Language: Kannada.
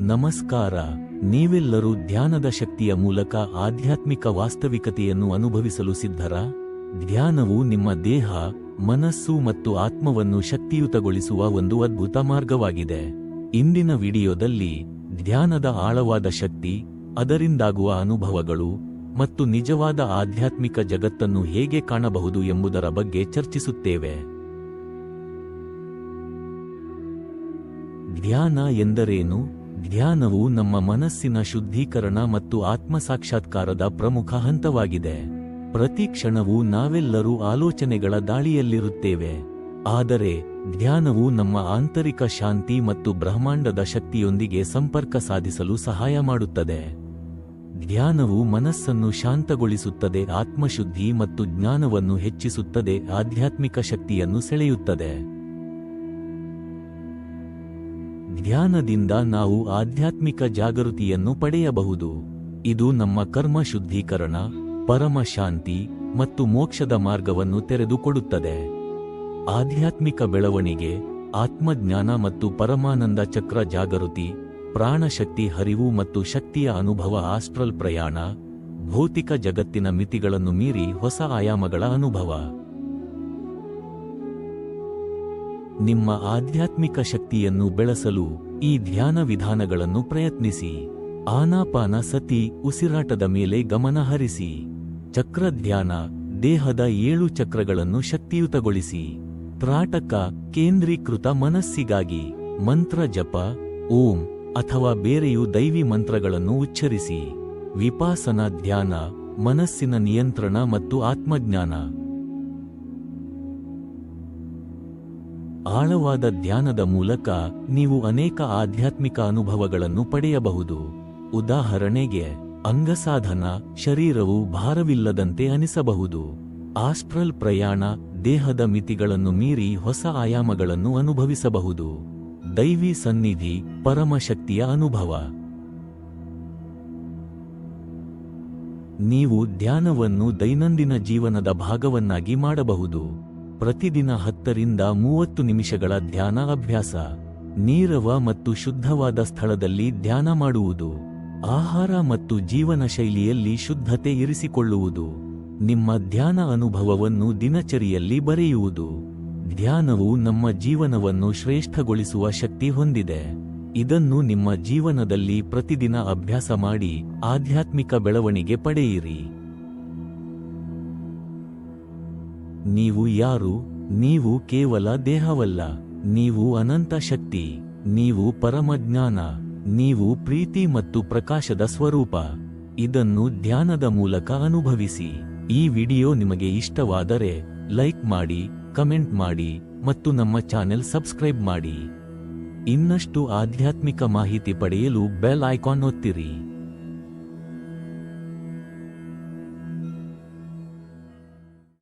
ನಮಸ್ಕಾರ. ನೀವೆಲ್ಲರೂ ಧ್ಯಾನದ ಶಕ್ತಿಯ ಮೂಲಕ ಆಧ್ಯಾತ್ಮಿಕ ವಾಸ್ತವಿಕತೆಯನ್ನು ಅನುಭವಿಸಲು ಸಿದ್ಧರ? ಧ್ಯಾನವು ನಿಮ್ಮ ದೇಹ, ಮನಸ್ಸು ಮತ್ತು ಆತ್ಮವನ್ನು ಶಕ್ತಿಯುತಗೊಳಿಸುವ ಒಂದು ಅದ್ಭುತ ಮಾರ್ಗವಾಗಿದೆ. ಇಂದಿನ ವಿಡಿಯೋದಲ್ಲಿ ಧ್ಯಾನದ ಆಳವಾದ ಶಕ್ತಿ, ಅದರಿಂದಾಗುವ ಅನುಭವಗಳು ಮತ್ತು ನಿಜವಾದ ಆಧ್ಯಾತ್ಮಿಕ ಜಗತ್ತನ್ನು ಹೇಗೆ ಕಾಣಬಹುದು ಎಂಬುದರ ಬಗ್ಗೆ ಚರ್ಚಿಸುತ್ತೇವೆ. ಧ್ಯಾನ ಎಂದರೇನು? ಧ್ಯಾನವು ನಮ್ಮ ಮನಸ್ಸಿನ ಶುದ್ಧೀಕರಣ ಮತ್ತು ಆತ್ಮಸಾಕ್ಷಾತ್ಕಾರದ ಪ್ರಮುಖ ಹಂತವಾಗಿದೆ. ಪ್ರತಿ ಕ್ಷಣವು ನಾವೆಲ್ಲರೂ ಆಲೋಚನೆಗಳ ದಾಳಿಯಲ್ಲಿರುತ್ತೇವೆ. ಆದರೆ ಧ್ಯಾನವು ನಮ್ಮ ಆಂತರಿಕ ಶಾಂತಿ ಮತ್ತು ಬ್ರಹ್ಮಾಂಡದ ಶಕ್ತಿಯೊಂದಿಗೆ ಸಂಪರ್ಕ ಸಾಧಿಸಲು ಸಹಾಯ ಮಾಡುತ್ತದೆ. ಧ್ಯಾನವು ಮನಸ್ಸನ್ನು ಶಾಂತಗೊಳಿಸುತ್ತದೆ, ಆತ್ಮಶುದ್ಧಿ ಮತ್ತು ಜ್ಞಾನವನ್ನು ಹೆಚ್ಚಿಸುತ್ತದೆ, ಆಧ್ಯಾತ್ಮಿಕ ಶಕ್ತಿಯನ್ನು ಸೆಳೆಯುತ್ತದೆ. ಧ್ಯಾನದಿಂದ ನಾವು ಆಧ್ಯಾತ್ಮಿಕ ಜಾಗೃತಿಯನ್ನು ಪಡೆಯಬಹುದು. ಇದು ನಮ್ಮ ಕರ್ಮ ಶುದ್ಧೀಕರಣ, ಪರಮ ಶಾಂತಿ ಮತ್ತು ಮೋಕ್ಷದ ಮಾರ್ಗವನ್ನು ತೆರೆದುಕೊಡುತ್ತದೆ. ಆಧ್ಯಾತ್ಮಿಕ ಬೆಳವಣಿಗೆ, ಆತ್ಮಜ್ಞಾನ ಮತ್ತು ಪರಮಾನಂದ ಚಕ್ರ ಜಾಗೃತಿ, ಪ್ರಾಣಶಕ್ತಿ ಹರಿವು ಮತ್ತು ಶಕ್ತಿಯ ಅನುಭವ ಆಸ್ಟ್ರಲ್ ಪ್ರಯಾಣ, ಭೌತಿಕ ಜಗತ್ತಿನ ಮಿತಿಗಳನ್ನು ಮೀರಿ ಹೊಸ ಆಯಾಮಗಳ ಅನುಭವ. ನಿಮ್ಮ ಆಧ್ಯಾತ್ಮಿಕ ಶಕ್ತಿಯನ್ನು ಬೆಳೆಸಲು ಈ ಧ್ಯಾನ ವಿಧಾನಗಳನ್ನು ಪ್ರಯತ್ನಿಸಿ. ಆನಾಪಾನ ಸತಿ ಉಸಿರಾಟದ ಮೇಲೆ ಗಮನ ಹರಿಸಿ. ಚಕ್ರ ಧ್ಯಾನ, ದೇಹದ ಏಳು ಚಕ್ರಗಳನ್ನು ಶಕ್ತಿಯುತಗೊಳಿಸಿ. ತ್ರಾಟಕ ಕೇಂದ್ರೀಕೃತ ಮನಸ್ಸಿಗಾಗಿ ಮಂತ್ರ ಜಪ, ಓಂ ಅಥವಾ ಬೇರೆಯೂ ದೈವಿ ಮಂತ್ರಗಳನ್ನು ಉಚ್ಚರಿಸಿ. ವಿಪಾಸನ ಧ್ಯಾನ, ಮನಸ್ಸಿನ ನಿಯಂತ್ರಣ ಮತ್ತು ಆತ್ಮಜ್ಞಾನ. ಆಳವಾದ ಧ್ಯಾನದ ಮೂಲಕ ನೀವು ಅನೇಕ ಆಧ್ಯಾತ್ಮಿಕ ಅನುಭವಗಳನ್ನು ಪಡೆಯಬಹುದು. ಉದಾಹರಣೆಗೆ, ಅಂಗಸಾಧನ ಶರೀರವು ಭಾರವಿಲ್ಲದಂತೆ ಅನಿಸಬಹುದು. ಆಸ್ಟ್ರಲ್ ಪ್ರಯಾಣ ದೇಹದ ಮಿತಿಗಳನ್ನು ಮೀರಿ ಹೊಸ ಆಯಾಮಗಳನ್ನು ಅನುಭವಿಸಬಹುದು. ದೈವಿ ಸನ್ನಿಧಿ ಪರಮಶಕ್ತಿಯ ಅನುಭವ. ನೀವು ಧ್ಯಾನವನ್ನು ದೈನಂದಿನ ಜೀವನದ ಭಾಗವನ್ನಾಗಿ ಮಾಡಬಹುದು. ಪ್ರತಿದಿನ ಹತ್ತರಿಂದ ಮೂವತ್ತು ನಿಮಿಷಗಳ ಧ್ಯಾನ ಅಭ್ಯಾಸ, ನೀರವ ಮತ್ತು ಶುದ್ಧವಾದ ಸ್ಥಳದಲ್ಲಿ ಧ್ಯಾನ ಮಾಡುವುದು, ಆಹಾರ ಮತ್ತು ಜೀವನ ಶೈಲಿಯಲ್ಲಿ ಶುದ್ಧತೆ ಇರಿಸಿಕೊಳ್ಳುವುದು, ನಿಮ್ಮ ಧ್ಯಾನ ಅನುಭವವನ್ನು ದಿನಚರಿಯಲ್ಲಿ ಬರೆಯುವುದು. ಧ್ಯಾನವು ನಮ್ಮ ಜೀವನವನ್ನು ಶ್ರೇಷ್ಠಗೊಳಿಸುವ ಶಕ್ತಿ ಹೊಂದಿದೆ. ಇದನ್ನು ನಿಮ್ಮ ಜೀವನದಲ್ಲಿ ಪ್ರತಿದಿನ ಅಭ್ಯಾಸ ಮಾಡಿ ಆಧ್ಯಾತ್ಮಿಕ ಬೆಳವಣಿಗೆ ಪಡೆಯಿರಿ. ನೀವು ಯಾರು? ನೀವು ಕೇವಲ ದೇಹವಲ್ಲ. ನೀವು ಅನಂತ ಶಕ್ತಿ. ನೀವು ಪರಮಜ್ಞಾನ ನೀವು ಪ್ರೀತಿ ಮತ್ತು ಪ್ರಕಾಶದ ಸ್ವರೂಪ. ಇದನ್ನು ಧ್ಯಾನದ ಮೂಲಕ ಅನುಭವಿಸಿ. ಈ ವಿಡಿಯೋ ನಿಮಗೆ ಇಷ್ಟವಾದರೆ ಲೈಕ್ ಮಾಡಿ, ಕಮೆಂಟ್ ಮಾಡಿ ಮತ್ತು ನಮ್ಮ ಚಾನೆಲ್ ಸಬ್ಸ್ಕ್ರೈಬ್ ಮಾಡಿ. ಇನ್ನಷ್ಟು ಆಧ್ಯಾತ್ಮಿಕ ಮಾಹಿತಿ ಪಡೆಯಲು ಬೆಲ್ ಐಕಾನ್ ಒತ್ತಿರಿ.